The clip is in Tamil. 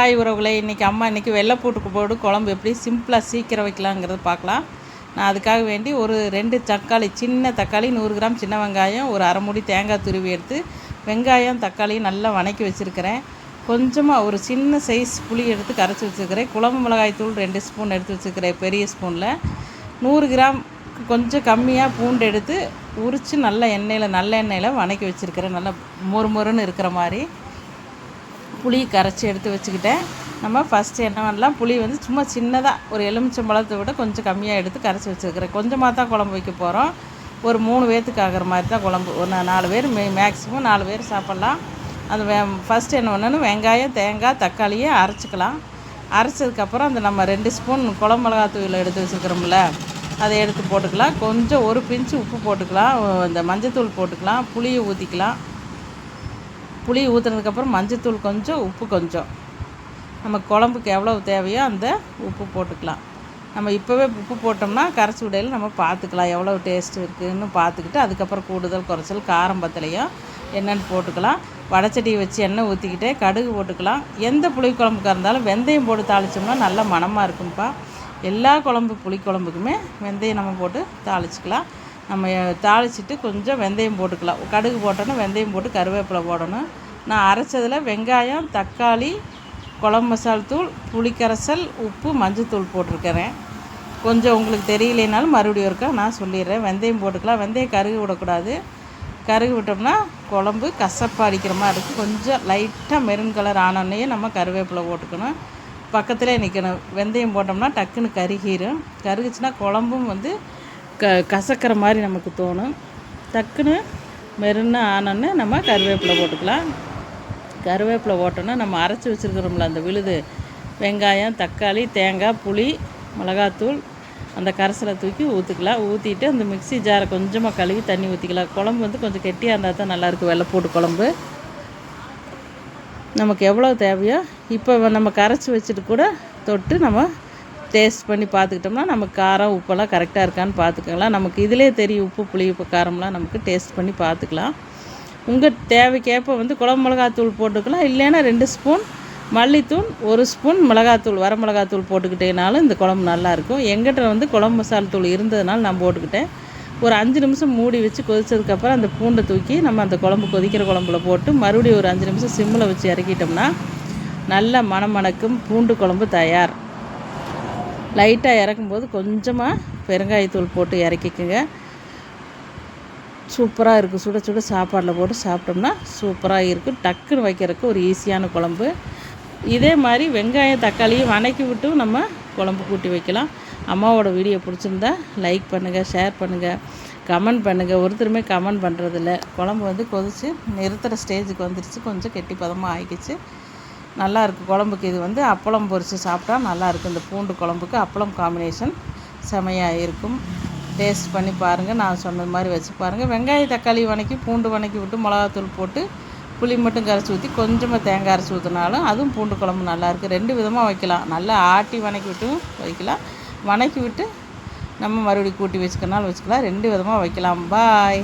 ஹாய் உறவுகளை இன்றைக்கி அம்மா இன்றைக்கி வெள்ளைப்பூட்டுக்கு போட்டு குழம்பு எப்படி சிம்பிளாக சீக்கிரம் வைக்கலாங்கிறத பார்க்கலாம். நான் அதுக்காக வேண்டி ஒரு ரெண்டு தக்காளி சின்ன தக்காளி நூறு கிராம் சின்ன வெங்காயம் ஒரு அரை மூடி தேங்காய் துருவி எடுத்து வெங்காயம் தக்காளியும் நல்லா வணக்கி வச்சுருக்கிறேன். கொஞ்சமாக ஒரு சின்ன சைஸ் புளி எடுத்து கரைச்சி வச்சுருக்கிறேன். குழம்பு மிளகாய் தூள் ரெண்டு ஸ்பூன் எடுத்து வச்சுருக்கிறேன் பெரிய ஸ்பூனில். நூறு கிராம் கொஞ்சம் கம்மியாக பூண்டு எடுத்து உரித்து நல்ல எண்ணெயில் நல்ல எண்ணெயில் வணக்கி வச்சுருக்கிறேன். நல்லா மொறு மொறுன்னு இருக்கிற மாதிரி. புளி கரைச்சி எடுத்து வச்சுக்கிட்டேன். நம்ம ஃபஸ்ட்டு என்ன பண்ணலாம் புளி வந்து சும்மா சின்னதாக ஒரு எலுமிச்சம்பழத்தை விட கொஞ்சம் கம்மியாக எடுத்து கரைச்சி வச்சுருக்கிறேன். கொஞ்சமாக தான் குழம்பு வைக்க போகிறோம் ஒரு மூணு பேர்த்துக்கு ஆகிற மாதிரி தான் குழம்பு. ஒரு நாலு பேர் மே மேக்ஸிமம் நாலு பேர் சாப்பிட்லாம். அது வே ஃபஸ்ட்டு என்ன பண்ணணும் வெங்காயம் தேங்காய் தக்காளியை அரைச்சிக்கலாம். அரைச்சதுக்கப்புறம் அந்த நம்ம ரெண்டு ஸ்பூன் குழம்பு மிளகாத்தூள் எடுத்து வச்சுருக்கிறோம்ல அதை எடுத்து போட்டுக்கலாம். கொஞ்சம் ஒரு பிஞ்சு உப்பு போட்டுக்கலாம். இந்த மஞ்சத்தூள் போட்டுக்கலாம். புளியை ஊற்றிக்கலாம் புளி ஊற்றுனதுக்கப்புறம் மஞ்சத்தூள் கொஞ்சம் உப்பு கொஞ்சம். நம்ம குழம்புக்கு எவ்வளோ தேவையோ அந்த உப்பு போட்டுக்கலாம். நம்ம இப்போவே உப்பு போட்டோம்னா கரைச்சி விடையில் நம்ம பார்த்துக்கலாம் எவ்வளோ டேஸ்ட் இருக்குதுன்னு பார்த்துக்கிட்டு அதுக்கப்புறம் கூடுதல் குறைச்சல் காரம் பத்தலையும் என்னென்னு போட்டுக்கலாம். வடச்சட்டியை வச்சு எண்ணெய் ஊற்றிக்கிட்டே கடுகு போட்டுக்கலாம். எந்த புளிக்குழம்புக்காக இருந்தாலும் வெந்தயம் போட்டு தாளித்தோம்னா நல்ல மணமாக இருக்கும்ப்பா எல்லா குழம்பு புளிக்குழம்புக்குமே வெந்தயம் நம்ம போட்டு தாளிச்சிக்கலாம். நம்ம தாளிச்சிட்டு கொஞ்சம் வெந்தயம் போட்டுக்கலாம். கடுகு போட்டோன்னா வெந்தயம் போட்டு கருவேப்பிலை போடணும். நான் அரைச்சதில் வெங்காயம் தக்காளி குழம்பு மசால் தூள் புளிக்கரைசல் உப்பு மஞ்சத்தூள் போட்டிருக்கிறேன். கொஞ்சம் உங்களுக்கு தெரியலனாலும் மறுபடியும் இருக்கா நான் சொல்லிடுறேன். வெந்தயம் போட்டுக்கலாம். வெந்தயம் கருகு விடக்கூடாது. கருகு விட்டோம்னா குழம்பு கசப்பாக அடிக்கிற மாதிரி இருக்குது கொஞ்சம் லைட்டாக மெரூன் கலர் ஆனோடனே நம்ம கருவேப்பிலை போட்டுக்கணும். பக்கத்திலே நிற்கணும் வெந்தயம் போட்டோம்னா டக்குன்னு கருகிரும். கருகுச்சுன்னா குழம்பும் வந்து க கசக்கிற மாதிரி நமக்கு தோணும். டக்குன்னு மெருன்னு ஆனோன்னே நம்ம கருவேப்பிலை போட்டுக்கலாம். கருவேப்பிலை போட்டோன்னா நம்ம அரைச்சி வச்சுருக்கிறோம்ல அந்த விழுது. வெங்காயம் தக்காளி தேங்காய் புளி மிளகாத்தூள் அந்த கரைசலை தூக்கி ஊற்றிக்கலாம் ஊற்றிட்டு அந்த மிக்சி ஜாரை கொஞ்சமாக கழுவி தண்ணி ஊற்றிக்கலாம் குழம்பு வந்து கொஞ்சம் கெட்டியாக இருந்தால் தான் நல்லாயிருக்கும் வெள்ளை போட்டு குழம்பு. நமக்கு எவ்வளோ தேவையோ இப்போ நம்ம கரைச்சி வச்சுட்டு கூட தொட்டு நம்ம டேஸ்ட் பண்ணி பார்த்துக்கிட்டோம்னா நமக்கு காரம் உப்பெல்லாம் கரெக்டாக இருக்கான்னு பார்த்துக்கலாம். நமக்கு இதிலே தெரியும் உப்பு புளி உப்பு காரம்லாம் நமக்கு டேஸ்ட் பண்ணி பார்த்துக்கலாம். உங்கள் தேவைக்கேற்ப வந்து குழம்பு மிளகாத்தூள் போட்டுக்கலாம். இல்லைன்னா ரெண்டு ஸ்பூன் மல்லித்தூள் ஒரு ஸ்பூன் மிளகாத்தூள் வர மிளகாத்தூள் போட்டுக்கிட்டேனாலும் இந்த குழம்பு நல்லாயிருக்கும் எங்கிட்ட வந்து குழம்பு மசாலா தூள் இருந்ததுனால நான் போட்டுக்கிட்டேன். ஒரு அஞ்சு நிமிஷம் மூடி வச்சு கொதிச்சதுக்கப்புறம் அந்த பூண்டை தூக்கி நம்ம அந்த குழம்பு கொதிக்கிற குழம்புல போட்டு மறுபடியும் ஒரு அஞ்சு நிமிஷம் சிம்மில் வச்சு இறக்கிட்டோம்னா நல்ல மணமணக்கும் பூண்டு குழம்பு தயார். லைட்டாக இறக்கும்போது கொஞ்சமாக பெருங்காயத்தூள் போட்டு இறக்கிக்குங்க. சூப்பராக இருக்குது சுட சுட சாப்பாடில் போட்டு சாப்பிட்டோம்னா சூப்பராக இருக்கும் டக்குன்னு வைக்கிறதுக்கு ஒரு ஈஸியான குழம்பு. இதே மாதிரி வெங்காயம் தக்காளியும் வணக்கி விட்டும் நம்ம குழம்பு கூட்டி வைக்கலாம். அம்மாவோட வீடியோ பிடிச்சிருந்தா லைக் பண்ணுங்கள் ஷேர் பண்ணுங்கள் கமெண்ட் பண்ணுங்கள் ஒருத்தருமே கமெண்ட் பண்ணுறதில்ல குழம்பு வந்து கொதித்து நிறுத்துகிற ஸ்டேஜுக்கு வந்துடுச்சு கொஞ்சம் கெட்டி பதமாக ஆகிக்கிச்சு நல்லா இருக்குது குழம்புக்கு. இது வந்து அப்பளம் பொரித்து சாப்பிட்டா நல்லாயிருக்கும் இந்த பூண்டு குழம்புக்கு அப்பளம் காம்பினேஷன் செமையாக இருக்கும். டேஸ்ட் பண்ணி பாருங்கள் நான் சொன்னது மாதிரி வச்சு பாருங்கள் வெங்காய தக்காளி வணக்கி பூண்டு வணக்கி விட்டு மிளகாத்தூள் போட்டு புளி மட்டும் கரைச்சி ஊற்றி கொஞ்சமாக தேங்காய் அரைச்சி ஊற்றினாலும் அதுவும் பூண்டு குழம்பு நல்லாயிருக்கு. ரெண்டு விதமாக வைக்கலாம். நல்லா ஆட்டி வணக்கி விட்டும் வைக்கலாம். வணக்கி விட்டு நம்ம மறுபடியும் கூட்டி வச்சுக்கனாலும் வச்சுக்கலாம். ரெண்டு விதமாக வைக்கலாம். பாய்